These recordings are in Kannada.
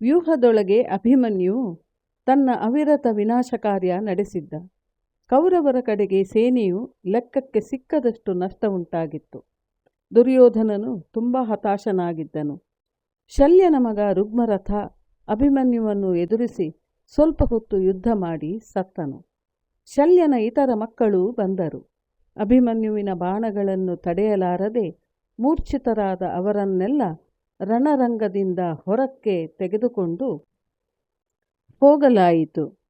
ವ್ಯೂಹದೊಳಗೆ ಅಭಿಮನ್ಯು ತನ್ನ ಅವಿರತ ವಿನಾಶ ಕಾರ್ಯ ನಡೆಸಿದ್ದ. ಕೌರವರ ಕಡೆಗೆ ಸೇನೆಯು ಲೆಕ್ಕಕ್ಕೆ ಸಿಕ್ಕದಷ್ಟು ನಷ್ಟ ಉಂಟಾಗಿತ್ತು ದುರ್ಯೋಧನನು ತುಂಬ ಹತಾಶನಾಗಿದ್ದನು. ಶಲ್ಯನ ಮಗ ರುಗ್ಮರಥ ಅಭಿಮನ್ಯುವನ್ನು ಎದುರಿಸಿ ಸ್ವಲ್ಪ ಹೊತ್ತು ಯುದ್ಧ ಮಾಡಿ ಸತ್ತನು. ಶಲ್ಯನ ಇತರ ಮಕ್ಕಳು ಬಂದರು. ಅಭಿಮನ್ಯುವಿನ ಬಾಣಗಳನ್ನು ತಡೆಯಲಾರದೆ ಮೂರ್ಛಿತರಾದ ಅವರನ್ನೆಲ್ಲ ರಣರಂಗದಿಂದ ಹೊರಕ್ಕೆ ತೆಗೆದುಕೊಂಡು ಹೋಗಲಾಯಿತು.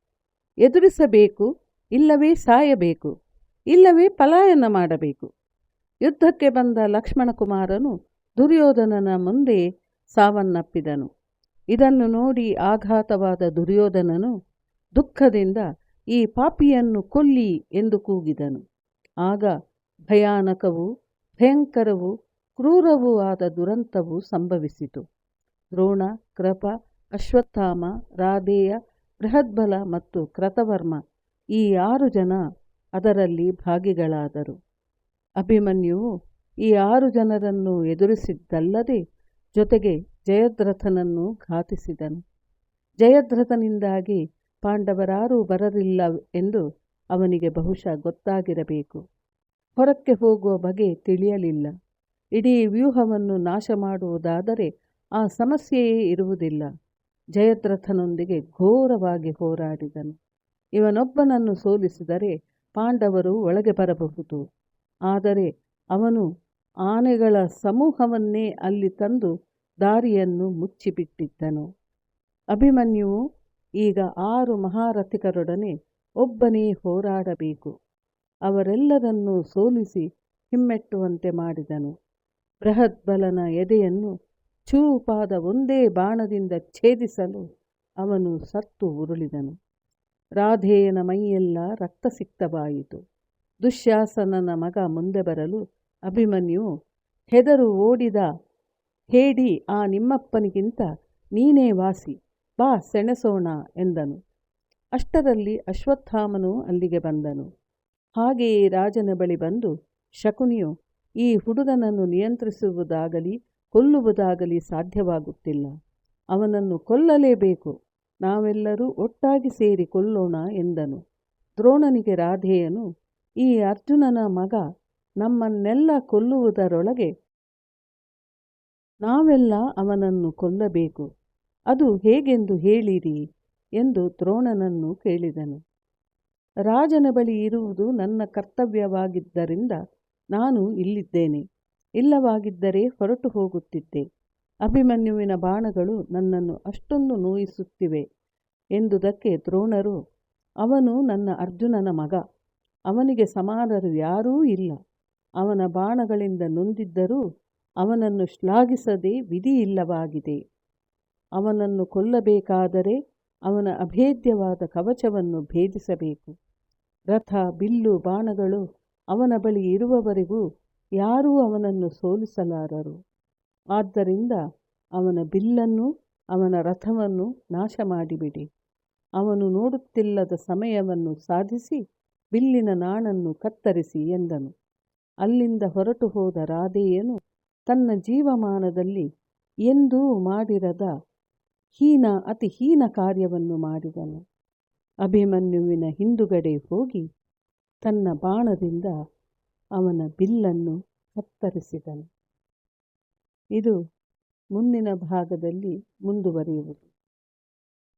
ಎದುರಿಸಬೇಕು, ಇಲ್ಲವೇ ಸಾಯಬೇಕು, ಇಲ್ಲವೇ ಪಲಾಯನ ಮಾಡಬೇಕು. ಯುದ್ಧಕ್ಕೆ ಬಂದ ಲಕ್ಷ್ಮಣಕುಮಾರನು ದುರ್ಯೋಧನನ ಮುಂದೆ ಸಾವನ್ನಪ್ಪಿದನು. ಇದನ್ನು ನೋಡಿ ಆಘಾತವಾದ ದುರ್ಯೋಧನನು ದುಃಖದಿಂದ ಈ ಪಾಪಿಯನ್ನು ಕೊಲ್ಲಿ ಎಂದು ಕೂಗಿದನು. ಆಗ ಭಯಾನಕವೂ ಭಯಂಕರವೂ ಕ್ರೂರವೂ ಆದ ದುರಂತವು ಸಂಭವಿಸಿತು. ದ್ರೋಣ, ಕೃಪ, ಅಶ್ವತ್ಥಾಮ, ರಾಧೇಯ, ಬೃಹದ್ಬಲ ಮತ್ತು ಕ್ರತವರ್ಮ ಈ ಆರು ಜನ ಅದರಲ್ಲಿ ಭಾಗಿಗಳಾದರು. ಅಭಿಮನ್ಯುವು ಈ ಆರು ಜನರನ್ನು ಎದುರಿಸಿದ್ದಲ್ಲದೆ ಜೊತೆಗೆ ಜಯದ್ರಥನನ್ನು ಘಾತಿಸಿದನು. ಜಯದ್ರಥನಿಂದಾಗಿ ಪಾಂಡವರಾರೂ ಬರಲಿಲ್ಲ ಎಂದು ಅವನಿಗೆ ಬಹುಶಃ ಗೊತ್ತಾಗಿರಬೇಕು. ಹೊರಕ್ಕೆ ಹೋಗುವ ಬಗೆ ತಿಳಿಯಲಿಲ್ಲ. ಇಡೀ ವ್ಯೂಹವನ್ನು ನಾಶ ಮಾಡುವುದಾದರೆ ಆ ಸಮಸ್ಯೆಯೇ ಇರುವುದಿಲ್ಲ. ಜಯದ್ರಥನೊಂದಿಗೆ ಘೋರವಾಗಿ ಹೋರಾಡಿದನು. ಇವನೊಬ್ಬನನ್ನು ಸೋಲಿಸಿದರೆ ಪಾಂಡವರು ಒಳಗೆ ಬರಬಹುದು. ಆದರೆ ಅವನು ಆನೆಗಳ ಸಮೂಹವನ್ನೇ ಅಲ್ಲಿ ತಂದು ದಾರಿಯನ್ನು ಮುಚ್ಚಿಬಿಟ್ಟಿದ್ದನು. ಅಭಿಮನ್ಯುವು ಈಗ ಆರು ಮಹಾರಥಿಕರೊಡನೆ ಒಬ್ಬನೇ ಹೋರಾಡಬೇಕು. ಅವರೆಲ್ಲರನ್ನೂ ಸೋಲಿಸಿ ಹಿಮ್ಮೆಟ್ಟುವಂತೆ ಮಾಡಿದನು. ಬೃಹದ್ಬಲನ ಎದೆಯನ್ನು ಚೂಪಾದ ಒಂದೇ ಬಾಣದಿಂದ ಛೇದಿಸಲು ಅವನು ಸತ್ತು ಉರುಳಿದನು. ರಾಧೇಯನ ಮೈಯೆಲ್ಲ ರಕ್ತಸಿಕ್ತವಾಯಿತು ದುಶ್ಯಾಸನನ ಮಗ ಮುಂದೆ ಬರಲು ಅಭಿಮನ್ಯು, ಹೆದರು ಓಡಿದ ಹೇಡಿ ಆ ನಿಮ್ಮಪ್ಪನಿಗಿಂತ ನೀನೇ ವಾಸಿ, ಬಾ ಸೆಣಸೋಣ ಎಂದನು. ಅಷ್ಟರಲ್ಲಿ ಅಶ್ವತ್ಥಾಮನು ಅಲ್ಲಿಗೆ ಬಂದನು. ಹಾಗೆಯೇ ರಾಜನ ಬಳಿ ಬಂದು ಶಕುನಿಯು ಈ ಹುಡುಗನನ್ನು ನಿಯಂತ್ರಿಸುವುದಾಗಲಿ, ಕೊಲ್ಲುವುದಾಗಲಿ ಸಾಧ್ಯವಾಗುತ್ತಿಲ್ಲ. ಅವನನ್ನು ಕೊಲ್ಲಲೇಬೇಕು. ನಾವೆಲ್ಲರೂ ಒಟ್ಟಾಗಿ ಸೇರಿ ಕೊಲ್ಲೋಣ ಎಂದನು. ದ್ರೋಣನಿಗೆ ರಾಧೆಯನು, ಈ ಅರ್ಜುನನ ಮಗ, ನಮ್ಮನ್ನೆಲ್ಲ ಕೊಲ್ಲುವುದರೊಳಗೆ ನಾವೆಲ್ಲ ಅವನನ್ನು ಕೊಲ್ಲಬೇಕು. ಅದು ಹೇಗೆಂದು ಹೇಳಿರಿ ಎಂದು ದ್ರೋಣನನ್ನು ಕೇಳಿದನು. ರಾಜನ ಬಳಿ ಇರುವುದು ನನ್ನ ಕರ್ತವ್ಯವಾಗಿದ್ದರಿಂದ ನಾನು ಇಲ್ಲಿದ್ದೇನೆ. ಇಲ್ಲವಾಗಿದ್ದರೆ ಹೊರಟು ಹೋಗುತ್ತಿದ್ದೆ. ಅಭಿಮನ್ಯುವಿನ ಬಾಣಗಳು ನನ್ನನ್ನು ಅಷ್ಟೊಂದು ನೋಯಿಸುತ್ತಿವೆ ಎಂದುದಕ್ಕೆ ದ್ರೋಣರು, ಅವನು ನನ್ನ ಅರ್ಜುನನ ಮಗ, ಅವನಿಗೆ ಸಮಾನರು ಯಾರೂ ಇಲ್ಲ. ಅವನ ಬಾಣಗಳಿಂದ ನೊಂದಿದ್ದರೂ ಅವನನ್ನು ಶ್ಲಾಘಿಸದೆ ವಿಧಿಯಿಲ್ಲವಾಗಿದೆ. ಅವನನ್ನು ಕೊಲ್ಲಬೇಕಾದರೆ ಅವನ ಅಭೇದ್ಯವಾದ ಕವಚವನ್ನು ಭೇದಿಸಬೇಕು. ರಥ, ಬಿಲ್ಲು, ಬಾಣಗಳು ಅವನ ಬಳಿ ಇರುವವರೆಗೂ ಯಾರೂ ಅವನನ್ನು ಸೋಲಿಸಲಾರರು. ಆದ್ದರಿಂದ ಅವನ ಬಿಲ್ಲನ್ನು ಅವನ ರಥವನ್ನು ನಾಶ ಮಾಡಿಬಿಡಿ ಅವನು ನೋಡುತ್ತಿಲ್ಲದ ಸಮಯವನ್ನು ಸಾಧಿಸಿ ಬಿಲ್ಲಿನ ನಾಣನ್ನು ಕತ್ತರಿಸಿ ಎಂದನು. ಅಲ್ಲಿಂದ ಹೊರಟು ಹೋದ ರಾಧೇಯನು ತನ್ನ ಜೀವಮಾನದಲ್ಲಿ ಎಂದೂ ಮಾಡಿರದ ಹೀನ, ಅತಿ ಹೀನ ಕಾರ್ಯವನ್ನು ಮಾಡಿದನು. ಅಭಿಮನ್ಯುವಿನ ಹಿಂದುಗಡೆ ಹೋಗಿ ತನ್ನ ಬಾಣದಿಂದ ಅವನ ಬಿಲ್ಲನ್ನು ಕತ್ತರಿಸಿದನು. ಇದು ಮುಂದಿನ ಭಾಗದಲ್ಲಿ ಮುಂದುವರಿಯುವುದು.